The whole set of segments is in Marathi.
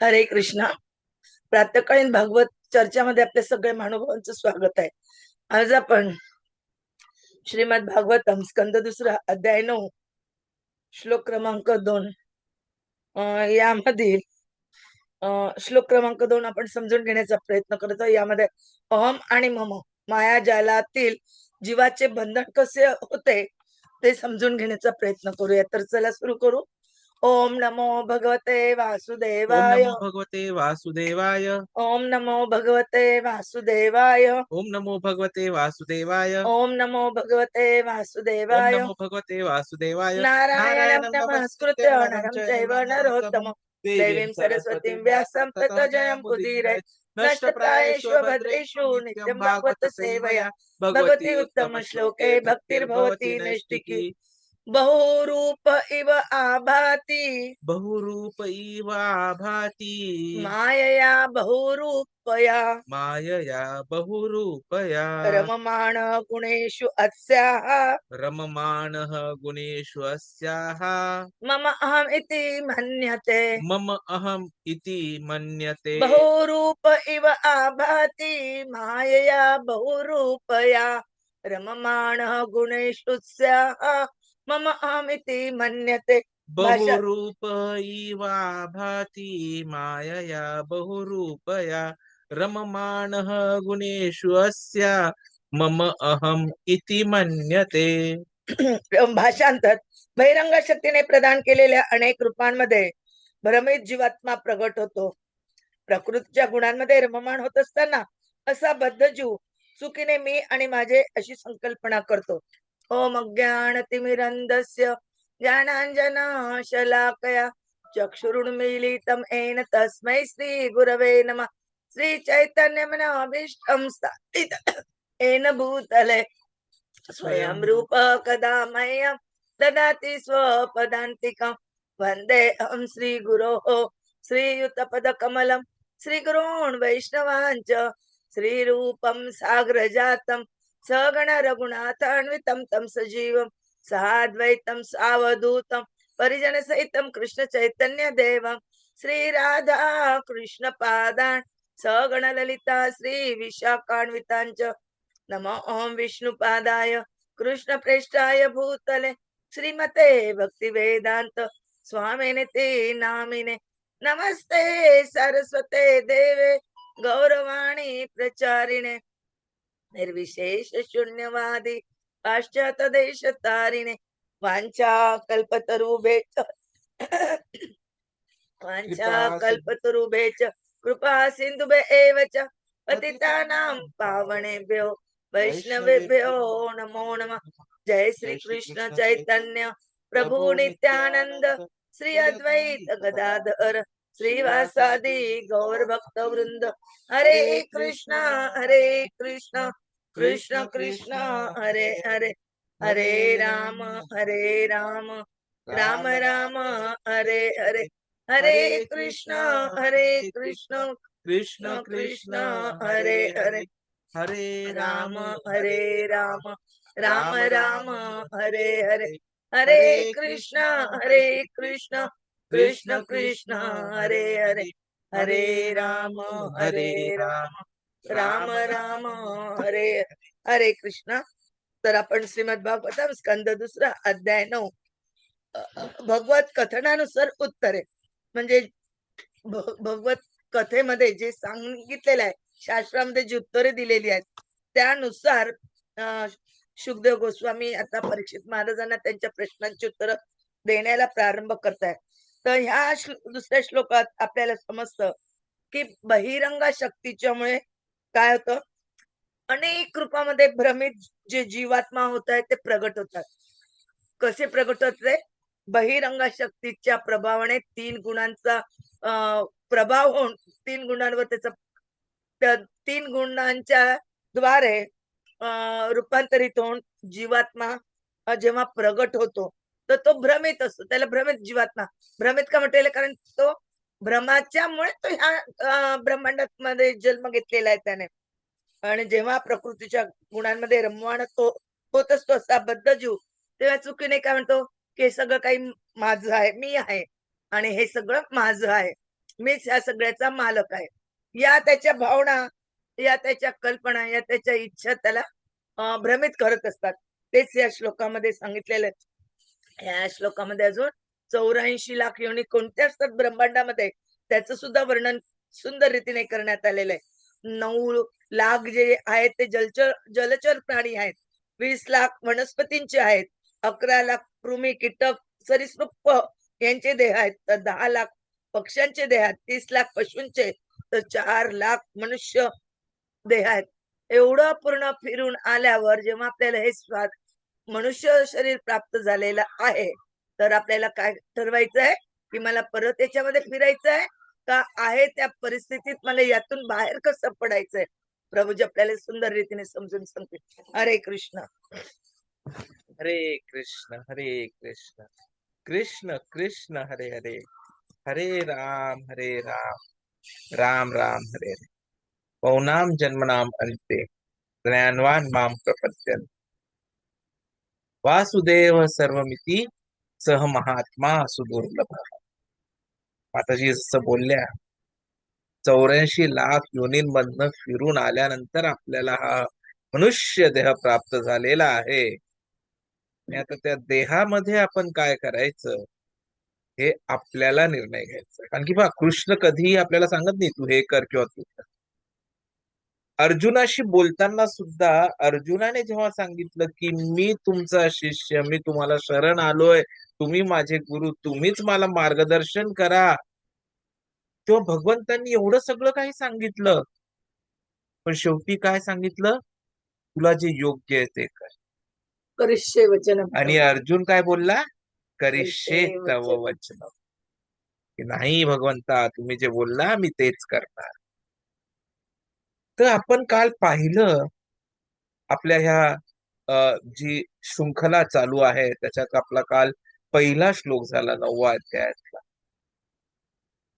हरे कृष्णा. प्रातकालीन भागवत चर्चामध्ये आपल्या सगळ्या महानुभावांचं स्वागत आहे. आज आपण श्रीमद भागवतम स्कंद दुसरा अध्याय नऊ श्लोक क्रमांक दोन यामधील श्लोक क्रमांक दोन आपण समजून घेण्याचा प्रयत्न करतो यामध्ये अहम आणि मम माया जालातील जीवाचे बंधन कसे होते ते समजून घेण्याचा प्रयत्न करूया. तर चला सुरू करू. ओम नमो भगवते ओम वासुदेवाय। नमो भगवते वासुदेवाय। ओम नमो भगवते वासुदेवाय। ओम नमो भगवते वासुदेवाय। ओम नमो भगवते ओम वासुदेवाय नमो भगवते वासुदेवाय। नारायणं नमस्कृत्य नरं चैव नरोत्तमं देवीं सरस्वतीं व्यासं ततो जयं मुदीरये नष्टप्रायेषु भद्रेषु नित्यं भागवत सेवया। भगवती उत्तम श्लोके भक्तिर्भवति नैष्टिकी बहुरूप इव आभाति। बहुरूप इव आभाति। मायया बहुरूपया। मायया बहुरूपया। रममाण गुणेषु अस्याः। रममाणः गुणेषु अस्याः। मम अहम् इति मन्यते। मम अहम् इति मन्यते। बहुरूप इव आभाति। मायया बहुरूपया। रममाणः गुणेषु स्याः। मम अहमिति मन्यते। बहुरूप इव भाति मायया बहुरूपया। रममाणः गुणेषु अस्य मम अहम् इति मन्यते। भाषांतर बहिरंग शक्तीने प्रदान केलेल्या अनेक रूपांमध्ये भ्रमित जीवात्मा प्रगट होतो। प्रकृतीच्या गुणांमध्ये रममाण होत असताना असा बद्ध जीव चुकीने मी आणि माझे अशी संकल्पना करतो। ओम अज्ञान तिमिरंदस्य ज्ञानांजना शलाकया चक्षुरुन्मीलितं येन तस्मै श्री गुरवे नमः। श्री चैतन्य मनाभीष्टं स्थापित येन भूतले। स्वयं रूप कदा मह्यं ददाति स्वपदान्तिकं। वन्दे अहं श्रीगुरोः श्रीयुतपदकमलं श्रीगुरून् वैष्णवाञ्च श्रीरूपं साग्रजातं सगण रघुनाथान्वितं तं सजीवं साद्वैतं सावधूतं परिजनसहितं कृष्ण चैतन्य देवं श्रीराधा कृष्णपादान् सगण ललिता श्री विशाखान्विताञ्च नमो ओम विष्णुपादाय कृष्णप्रेष्ठाय भूतले श्रीमते भक्तिवेदान्त स्वामिने ते नामिने नमस्ते सरस्वते देवे गौरवाणी प्रचारिणे निर्विशेष शून्यवादी पाश्चात देश तारिणे वाञ्छा कल्पतरुभेच वाञ्छा कल्पतरुभेच कृपा सिंधुभे एव च पतितानां पावणेभ्यो वैष्णवेभ्यो नमो नमः। जय श्री कृष्ण चैतन्य प्रभु नित्यानंद श्री अद्वैत गदाधर। श्रीवासादि गौर भक्त वृंद। हरे कृष्णा हरे कृष्णा कृष्ण कृष्ण हरे हरे। हरे राम हरे राम राम राम हरे हरे। हरे कृष्णा हरे कृष्ण कृष्ण कृष्ण हरे हरे हरे। राम हरे राम राम राम हरे हरे। हरे कृष्ण हरे कृष्ण कृष्ण कृष्ण हरे हरे हरे राम हरे राम राम राम हरे हरे कृष्ण. तर आपण श्रीमद भागवतम स्कंद दुसरा अध्याय नऊ भगवत कथनानुसार उत्तरे. म्हणजे भगवत कथेमध्ये जे सांगितलेलं आहे शास्त्रामध्ये जी उत्तरे दिलेली आहेत त्यानुसार शुकदेव गोस्वामी आता परीक्षित महाराजांना त्यांच्या प्रश्नांची उत्तर देण्याला प्रारंभ करताय तर ह्या दुसऱ्या श्लोकात आपल्याला समजतं की बहिरंगा शक्तीच्यामुळे काय होतं? अनेक रूपामध्ये भ्रमित जे जीवात्मा होत आहेत ते प्रगट होतात कसे प्रगट होते बहिरंगा शक्तीच्या प्रभावाने तीन गुणांचा प्रभाव होऊन तीन गुणांवर त्याचा त्या तीन गुणांच्या द्वारे रूपांतरित होऊन जीवात्मा जेव्हा प्रगट होतो तर तो भ्रमित असतो. त्याला भ्रमित जीवात्मा भ्रमित का म्हटलेलं? कारण तो भ्रमाच्यामुळे तो ह्या ब्रह्मांडात मध्ये जन्म घेतलेला आहे त्याने. आणि जेव्हा प्रकृतीच्या गुणांमध्ये रमवाण तो होत असतो असा बद्ध जीव तेव्हा चुकीने काय म्हणतो? की हे सगळं काही माझं आहे मी आहे. आणि हे सगळं माझं आहे. मीच ह्या सगळ्याचा मालक आहे. या त्याच्या भावना या त्याच्या कल्पना या त्याच्या इच्छा त्याला भ्रमित करत असतात. तेच या श्लोकामध्ये सांगितलेलं आहे. या श्लोकामध्ये अजून चौऱ्याऐंशी लाख योनी कोणत्या असतात ब्रह्मांडामध्ये त्याचं सुद्धा वर्णन सुंदर रीतीने करण्यात आलेलं आहे. नऊ लाख जे आहेत ते जलचर जलचर प्राणी आहेत. वीस लाख वनस्पतींचे आहेत. अकरा लाख कृमी कीटक सरीसृप यांचे देह आहेत. तर दहा लाख पक्ष्यांचे देह आहेत. तीस लाख पशूंचे तर चार लाख मनुष्य देह आहेत. एवढं पूर्ण फिरून आल्यावर जेव्हा आपल्याला हे स्वाद मनुष्य शरीर प्राप्त झालेलं आहे तर आपल्याला काय ठरवायचं आहे? की मला परत याच्यामध्ये फिरायचं आहे? का आहे त्या परिस्थितीत मला यातून बाहेर कसं पडायचंय प्रभूजी आपल्याला सुंदर रीतीने समजून सांगते हरे कृष्ण. हरे कृष्ण हरे कृष्ण. कृष्ण कृष्ण हरे हरे. हरे राम हरे राम. राम राम हरे हरे. पौनाम जन्मनाम अंते ज्ञानवान माम प्रपद्यन. वासुदेव सर्वमिती सह महात्मा सुदुर्लभ. माताजी जसं बोलल्या चौऱ्याऐंशी लाख योनींमधनं फिरून आल्यानंतर आपल्याला हा मनुष्य देह प्राप्त झालेला आहे. आणि आता त्या देहामध्ये आपण काय करायचं? हे आपल्याला निर्णय घ्यायचा. कारण की बा कृष्ण कधीही आपल्याला सांगत नाही तू हे कर किंवा तू कर. अर्जुनाशी बोलताना सुद्धा अर्जुनाने जेव्हा सांगितलं की मी तुमचा शिष्य मी तुम्हाला शरण आलोय तुम्ही माझे गुरु तुम्हीच मला मार्गदर्शन करा. तेव्हा भगवंतांनी एवढं सगळं काही सांगितलं. पण शेवटी काय सांगितलं? तुला जे योग्य आहे ते कर. करिष्ये वचन. आणि अर्जुन काय बोलला? करिष्ये तव वचन. नाही भगवंता तुम्ही जे बोलला मी तेच करणार. तर आपण काल पाहिलं आपल्या ह्या जी शृंखला चालू आहे त्याच्यात आपला काल पहिला श्लोक झाला नववा अध्यायातला.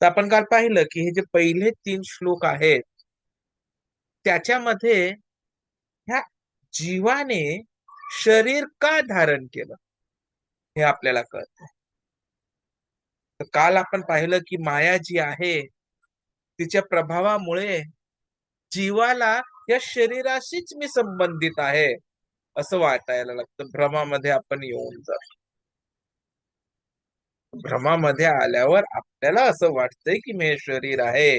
तर आपण काल पाहिलं की हे जे पहिले तीन श्लोक आहेत त्याच्यामध्ये ह्या जीवाने शरीर का धारण केलं हे आपल्याला कळत तर काल आपण पाहिलं की माया जी आहे तिच्या प्रभावामुळे जीवाला या शरीराशीच मी संबंधित आहे असं वाटायला लागतं. भ्रमामध्ये आपण येऊन जातो. भ्रमामध्ये आल्यावर आपल्याला असं वाटतंय की मी हे शरीर आहे.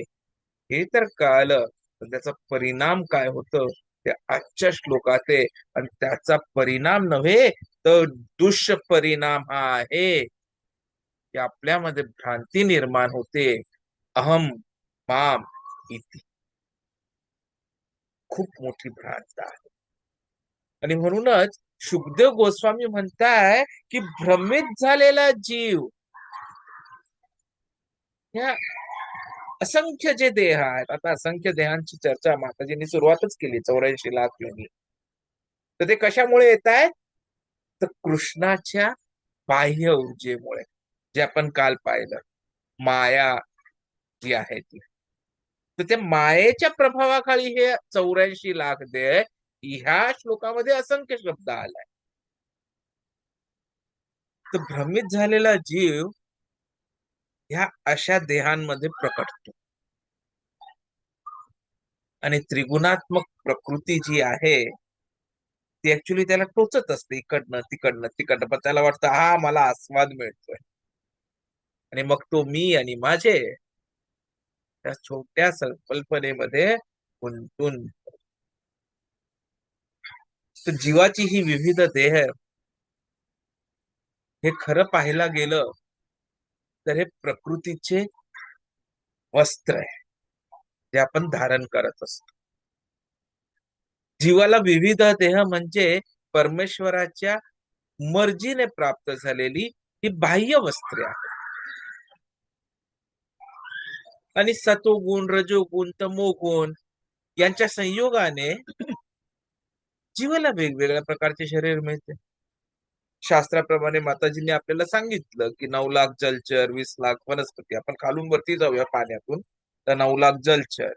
हे तर कळालं तर त्याचा परिणाम काय होतं? ते आजच्या श्लोकात आहे आणि त्याचा परिणाम नव्हे तर दुष्परिणाम हा आहे. की आपल्यामध्ये भ्रांती निर्माण होते. अहम माम इति. खूप मोठी भ्रांत आहे. आणि म्हणूनच शुभदेव गोस्वामी म्हणताय की भ्रमित झालेला जीव या असंख्य जे देह आहेत आता असंख्य देहांची चर्चा माताजींनी सुरुवातच केली चौऱ्याऐंशी लाख योनी तर ते कशामुळे येत आहेत? तर कृष्णाच्या बाह्य ऊर्जेमुळे जे आपण काल पाहिलं माया जी आहे ती. तर त्या मायेच्या प्रभावाखाली हे चौऱ्याऐंशी लाख देय ह्या श्लोकामध्ये असंख्य शब्द आलाय. तर भ्रमित झालेला जीव ह्या अशा देहांमध्ये प्रकटतो. आणि त्रिगुणात्मक प्रकृती जी आहे ती ऍक्च्युली त्याला टोचत असते इकडनं तिकडनं तिकडनं. पण त्याला वाटतं हा मला आस्वाद मिळतोय. आणि मग तो मी आणि माझे त्या छोट्या संकल्पनेमध्ये गुंतून. तर जीवाची ही विविध देह हे खरं पाहायला गेलं तर हे प्रकृतीचे वस्त्र आहे. जे आपण धारण करत असतो. जीवाला विविध देह म्हणजे परमेश्वराच्या मर्जीने प्राप्त झालेली ही बाह्य वस्त्रे आहेत. आणि सतोगुण रजोगुण तमोगुण यांच्या संयोगाने जीवाला वेगवेगळ्या प्रकारचे शरीर मिळते. शास्त्राप्रमाणे माताजींनी आपल्याला सांगितलं की नऊ लाख जलचर वीस लाख वनस्पती. आपण खालून वरती जाऊया पाण्यातून. तर नऊ लाख जलचर.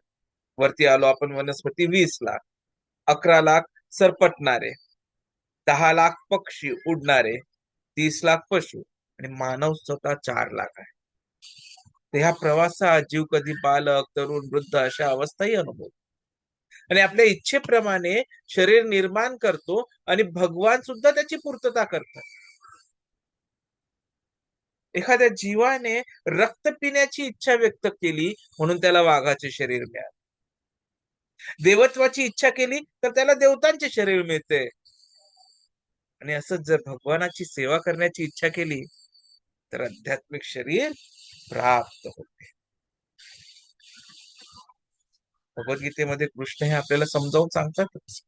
वरती आलो आपण वनस्पती वीस लाख. अकरा लाख सरपटणारे. दहा लाख पक्षी उडणारे. तीस लाख पशु. आणि मानव स्वतः चार लाख आहे. तर ह्या प्रवासात जीव कधी बालक तरुण वृद्ध अशा अवस्थाही अनुभव आणि आपल्या इच्छेप्रमाणे शरीर निर्माण करतो आणि भगवान सुद्धा त्याची पूर्तता करतात. एखाद्या जीवाने रक्त पिण्याची इच्छा व्यक्त केली म्हणून त्याला वाघाचे शरीर मिळाले. देवत्वाची इच्छा केली तर त्याला देवतांचे शरीर मिळते. आणि असंच जर भगवानाची सेवा करण्याची इच्छा केली तर आध्यात्मिक शरीर प्राप्त होते. भगवद्गीतेमध्ये कृष्ण हे आपल्याला समजावून सांगतातच.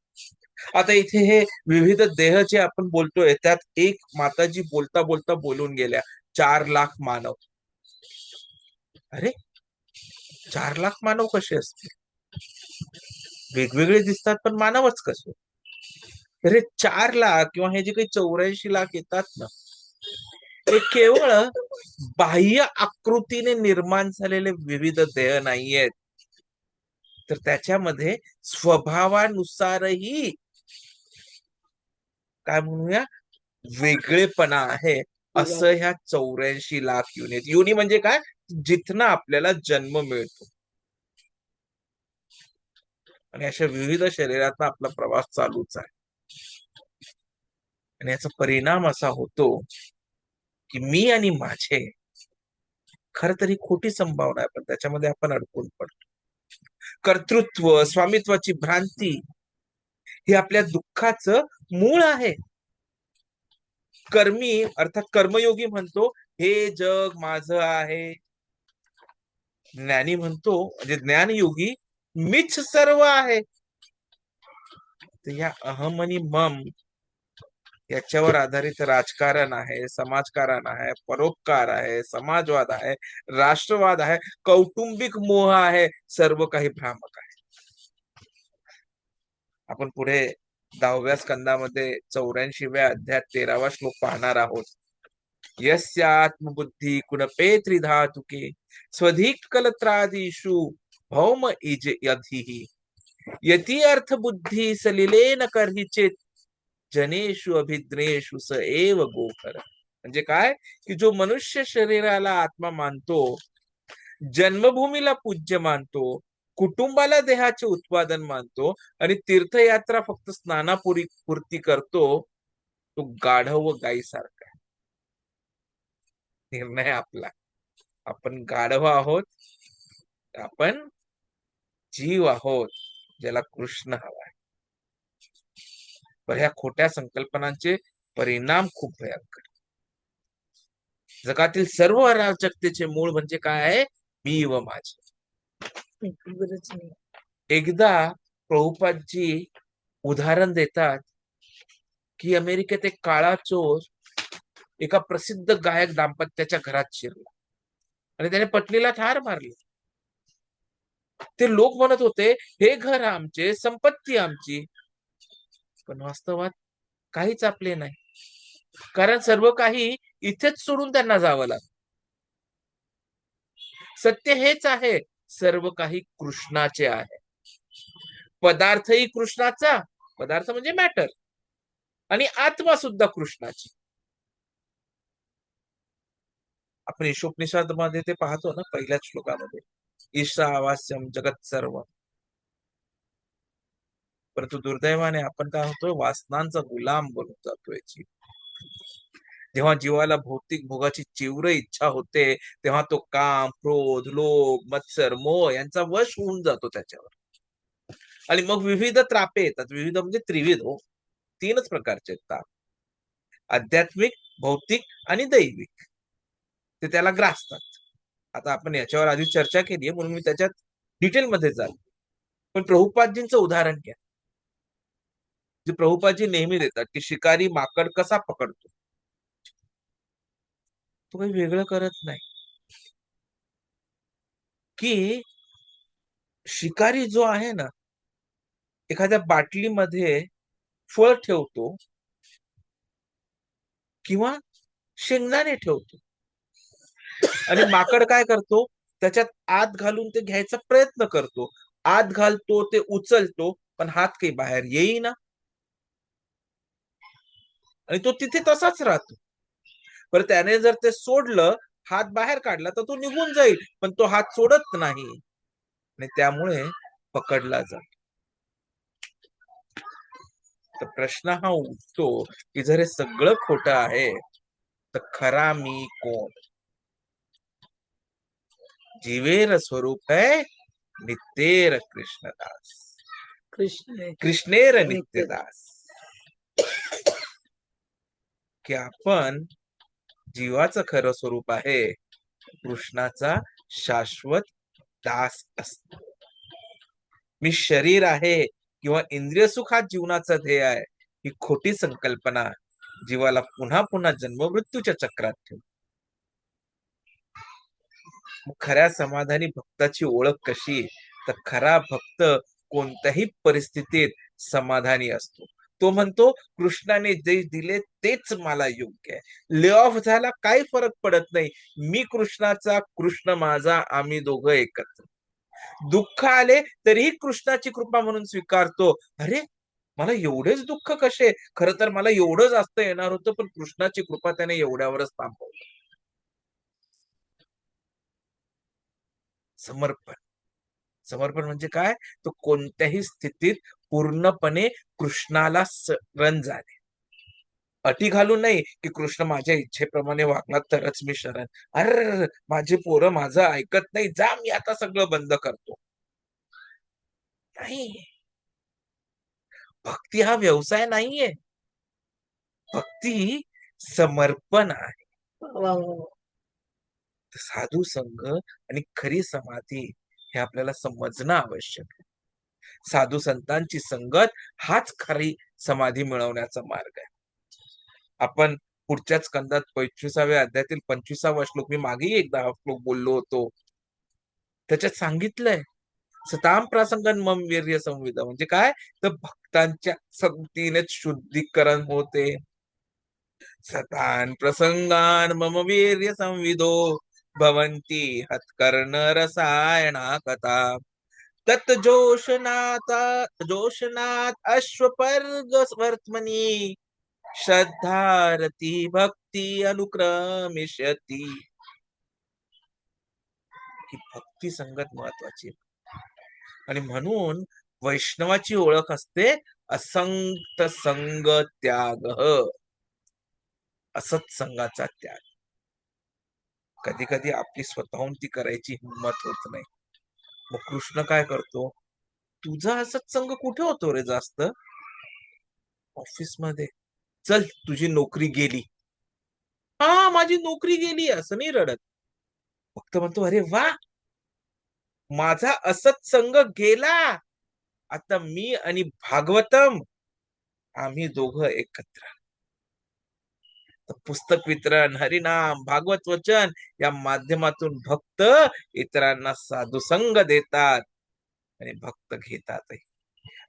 आता इथे हे विविध देह जे आपण बोलतोय त्यात एक माताजी बोलता बोलता बोलून गेल्या चार लाख मानव. अरे! चार लाख मानव कसे असतील? वेगवेगळे दिसतात पण मानवच कसे? अरे चार लाख किंवा हे जे काही चौऱ्याऐंशी लाख येतात ना हे केवळ बाह्य आकृतीने निर्माण झालेले विविध देह नाहीयेत. तर त्याच्यामध्ये स्वभावानुसारही काय म्हणूया? वेगळेपणा आहे असं ह्या चौऱ्याऐंशी लाख युनिट. युनी म्हणजे काय? जिथनं आपल्याला जन्म मिळतो. आणि अशा विविध शरीरात आपला प्रवास चालूच आहे. आणि याचा परिणाम असा होतो की मी आणि माझे खर तरी खोटी संभावना आहे पण त्याच्यामध्ये आपण अडकून पडतो. कर्तृत्व स्वामित्वाची भ्रांती ही आपल्या दुःखाचं मूळ आहे. कर्मी अर्थात कर्मयोगी म्हणतो हे जग माझ आहे. ज्ञानी म्हणतो म्हणजे ज्ञानयोगी मीच सर्व आहे. या अहम आणि मम याच्यावर आधारित राजकारण आहे समाजकारण आहे परोपकार आहे समाजवाद आहे राष्ट्रवाद आहे कौटुंबिक मोह आहे सर्व काही भ्रामक आहे. आपण पुढे दहाव्या स्कंदामध्ये चौऱ्याऐंशीव्या अध्यात तेरावा श्लोक पाहणार आहोत. यस्य आत्मबुद्धी कुणपे त्रिधातुके स्वधिक कलत्रादिषु भौम इज यधी यती अर्थ बुद्धी सलिलेन कर्हिचेत जनेषु अभिज्ञेशु स एव गोखर म्हणजे काय? की जो मनुष्य शरीराला आत्मा मानतो जन्मभूमीला पूज्य मानतो कुटुंबाला देहाचे उत्पादन मानतो आणि तीर्थयात्रा फक्त स्नानापुरी पूर्ती करतो तो गाढव व गायीसारखा आहे. निर्णय आपला. आपण गाढव आहोत आपण जीव आहोत ज्याला कृष्ण हवा आहे. पण ह्या खोट्या संकल्पनांचे परिणाम खूप भयंकर. जगातील सर्व अराजकतेचे मूळ म्हणजे काय आहे? मी व माझे. एकदा प्रभुपादजी उदाहरण देतात की अमेरिकेत एक काळा चोर एका प्रसिद्ध गायक दाम्पत्याच्या घरात शिरला. आणि त्याने पत्नीला ठार मारली. ते लोक म्हणत होते हे घर आमचे संपत्ती आमची पण वास्तवात काहीच आपले नाही. कारण सर्व काही इथेच सोडून त्यांना जावं लागत. सत्य हेच आहे सर्व काही कृष्णाचे आहे. पदार्थही कृष्णाचा पदार्थ म्हणजे मॅटर आणि आत्मा सुद्धा कृष्णाची. आपण ईशोपनिषदमध्ये ते पाहतो ना पहिल्याच श्लोकामध्ये ईशावास्यम जगत सर्व परंतु दुर्दैवाने आपण काय होतोय वासनांचा गुलाम बनून जातोय जीव. जेव्हा जीवाला भौतिक भोगाची तीव्र इच्छा होते तेव्हा तो काम क्रोध लोभ मत्सर मोह यांचा वश होऊन जातो त्याच्यावर. आणि मग विविध त्रापे येतात. विविध म्हणजे त्रिविध हो. तीनच प्रकारचे ताप. आध्यात्मिक भौतिक आणि दैविक. ते त्याला ग्रासतात. आता आपण याच्यावर आधी चर्चा केली आहे म्हणून मी त्याच्यात डिटेलमध्ये जाईल. पण प्रभुपादजींचं उदाहरण घ्या. जी प्रभुपाजी नेहमी देतात की शिकारी माकड कसा पकडतो? तो काही वेगळं करत नाही. की शिकारी जो आहे ना एखाद्या बाटलीमध्ये फळ ठेवतो किंवा शेंगदाणे ठेवतो. आणि माकड काय करतो? त्याच्यात आत घालून ते घ्यायचा प्रयत्न करतो. आत घालतो ते उचलतो पण हात काही बाहेर येईना. आणि तो तिथे तसाच राहतो. पण त्याने जर ते सोडलं हात बाहेर काढला तर तो निघून जाईल पण तो हात सोडत नाही. आणि त्यामुळे पकडला जातो. तर प्रश्न हा उठतो की जर हे सगळं खोटं आहे तर खरा मी कोण? जीवेर स्वरूप है नितेर कृष्णदास. कृष्ण आहे. कृष्णेर नित्यदास की आपण जीवाचं खरं स्वरूप आहे कृष्णाचा शाश्वत दास असतो. मी शरीर आहे किंवा इंद्रिय सुख हा जीवनाचा ध्येय आहे ही खोटी संकल्पना जीवाला पुन्हा पुन्हा जन्म मृत्यूच्या चक्रात ठेव खऱ्या समाधानी भक्ताची ओळख कशी? तर खरा भक्त कोणत्याही परिस्थितीत समाधानी असतो. तो म्हणतो कृष्णाने जे दिले तेच मला योग्य आहे. ले ऑफ झाला काही फरक पडत नाही. मी कृष्णाचा कृष्ण माझा आम्ही दोघं एकत्र. दुःख आले तरीही कृष्णाची कृपा म्हणून स्वीकारतो. अरे मला एवढेच दुःख कसे? खर तर मला एवढं जास्त येणार होतं पण कृष्णाची कृपा त्याने एवढ्यावरच थांबवलं. समर्पण. समर्पण म्हणजे काय? तो कोणत्याही स्थितीत पूर्णपणे कृष्णाला शरण झाले. अटी घालू नाही की कृष्ण माझ्या इच्छेप्रमाणे वागला तरच मी शरण. अरे माझे पोरं माझं ऐकत नाही जा मी आता सगळं बंद करतो. नाही. भक्ती हा व्यवसाय नाहीये. भक्ती समर्पण आहे. साधू संघ आणि खरी समाधी हे आपल्याला समजणं आवश्यक आहे. साधू संतांची संगत हाच खरी समाधी मिळवण्याचा मार्ग आहे. आपण पुढच्याच स्कंदात पंचवीसाव्या अध्यायातील पंचवीसावा श्लोक मी मागेही एकदा हा श्लोक बोललो होतो. त्याच्यात सांगितलंय सताम प्रसंगन मम वीर्य संविदा. म्हणजे काय? तर भक्तांच्या संगतीनेच शुद्धीकरण होते. सतान प्रसंगान मम वीर्य संविदो भवंती हत्कर्ण रसायना कथा. तत् जोशनात जोशनात अश्वपर्ग वर्तमनी श्रद्धारती भक्ती अनुक्रमिष्यती। ही भक्ती संगत महत्वाची आणि म्हणून वैष्णवाची ओळख असते असंक्त संग त्याग असत संघाचा त्याग. कधी कधी आपली स्वतःहून ती करायची हिंमत होत नाही. मग कृष्ण काय करतो? तुझा असत संघ कुठे होतो रे जास्त? ऑफिसमध्ये चल तुझी नोकरी गेली. हा माझी नोकरी गेली असं नाही रडत. फक्त म्हणतो अरे वा! माझा असत संघ गेला. आता मी आणि भागवतम आम्ही दोघं एकत्र. तर पुस्तक वितरण हरिनाम भागवत वचन या माध्यमातून भक्त इतरांना साधू संघ देतात आणि भक्त घेतात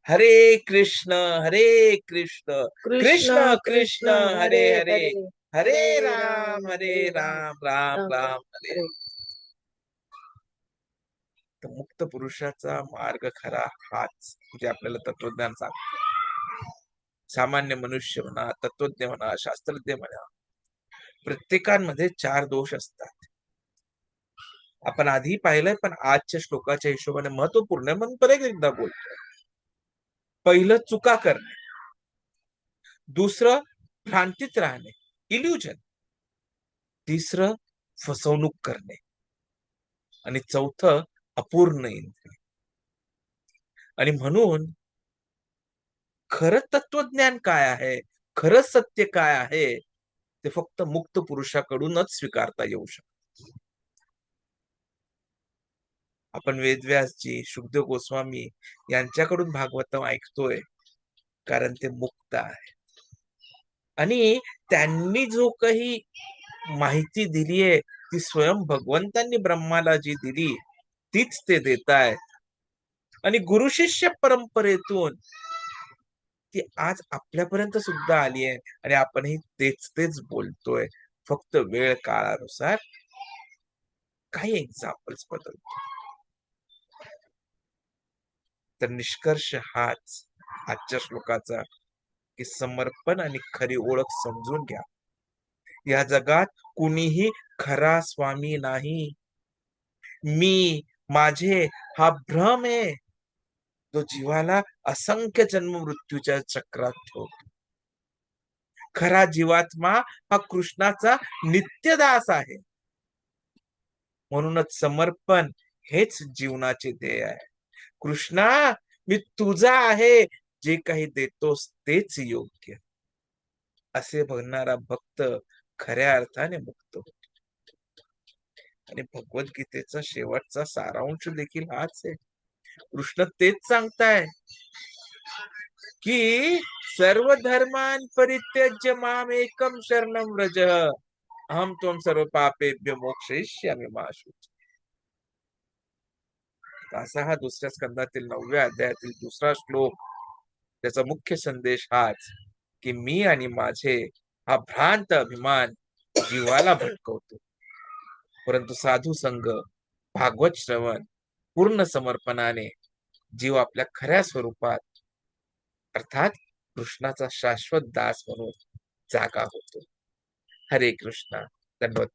हरे कृष्ण हरे कृष्ण कृष्ण कृष्ण हरे हरे हरे राम हरे राम राम राम हरे. तर मुक्त पुरुषाचा मार्ग खरा हाच म्हणजे आपल्याला तत्वज्ञान सांगतो. सामान्य मनुष्य म्हणा तत्वज्ञ म्हणा शास्त्रज्ञ म्हणा प्रत्येकांमध्ये चार दोष असतात. आपण आधी पाहिलंय पण आजच्या श्लोकाच्या हिशोबाने महत्त्वपूर्ण म्हणून परत एकदा बोलतोय. पहिलं चुका करणे. दुसरं भ्रांतीत राहणे. इल्युजन तिसरं फसवणूक करणे. आणि चौथं अपूर्ण इंद्रिय. आणि म्हणून खरं तत्वज्ञान काय आहे? खरं सत्य काय आहे? ते फक्त मुक्त पुरुषाकडूनच स्वीकारता येऊ शकत. आपण वेदव्यासजी शुभदेव गोस्वामी यांच्याकडून भागवतम ऐकतोय कारण ते मुक्त आहे. आणि त्यांनी जो काही माहिती दिली आहे ती स्वयं भगवंतांनी ब्रह्माला जी दिली तीच ते देत आणि गुरु शिष्य परंपरेतून ती आज आपल्यापर्यंत सुद्धा आली आहे आणि आपणही तेच तेच बोलतोय. फक्त वेळ काळानुसार काही एक्झाम्पल्स बदलतो. तर निष्कर्ष हाच आजच्या श्लोकाचा की समर्पण आणि खरी ओळख समजून घ्या. या जगात कुणीही खरा स्वामी नाही. मी माझे हा भ्रम आहे. जो जीवाला असंख्य जन्म मृत्यूच्या चक्रात ठेवतो. खरा जीवात्मा हा कृष्णाचा नित्यदास आहे. म्हणूनच समर्पण हेच जीवनाचे ध्येय आहे. कृष्णा मी तुझा आहे. जे काही देतोस तेच योग्य. असे म्हणणारा भक्त खऱ्या अर्थाने मुक्त आणि आणि भगवद्गीतेचा शेवटचा सारांश देखील हाच आहे. कृष्ण तेच सांगताय. की सर्व धर्मान परित्यज्य माम एकम शरणम व्रज। अहम तुम सर्व पापेभ्य मोक्षयिष्यामि माशुच असा हा दुसऱ्या स्कंदातील नवव्या अध्यायातील दुसरा श्लोक त्याचा मुख्य संदेश हाच की मी आणि माझे हा भ्रांत अभिमान जीवाला भटकवतो। परंतु साधू संघ भागवत श्रवण पूर्ण समर्पणाने जीव आपल्या खऱ्या स्वरूपात अर्थात कृष्णाचा शाश्वत दास म्हणून जागा होतो. हरे कृष्णा. धन्यवाद.